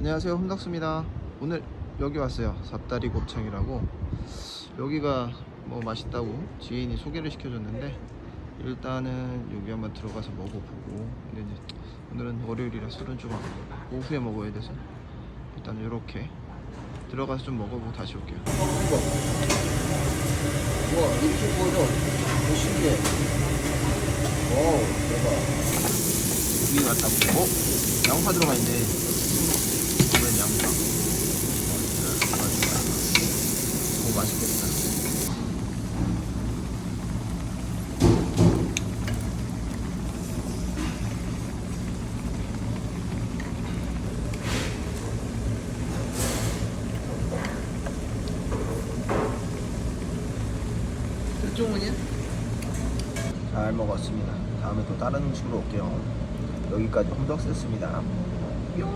안녕하세요. 홈덕스입니다. 오늘 여기 왔어요. 삽다리 곱창이라고. 여기가 뭐 맛있다고 지인이 소개를 시켜줬는데 일단은 여기 한번 들어가서 먹어보고 근데 이제 오늘은 월요일이라 술은 좀 오후에 먹어야 돼서 일단 이렇게 들어가서 좀 먹어보고 다시 올게요. 우와 이렇게 보여줘 오 신기해. 오 대박. 갔다 보고 어? 양파 들어가 있네 이번엔 양파 오 맛있겠다? 잘 먹었습니다. 다음에 또 다른 음식으로 올게요. 여기까지 홈덕스였습니다. 뿅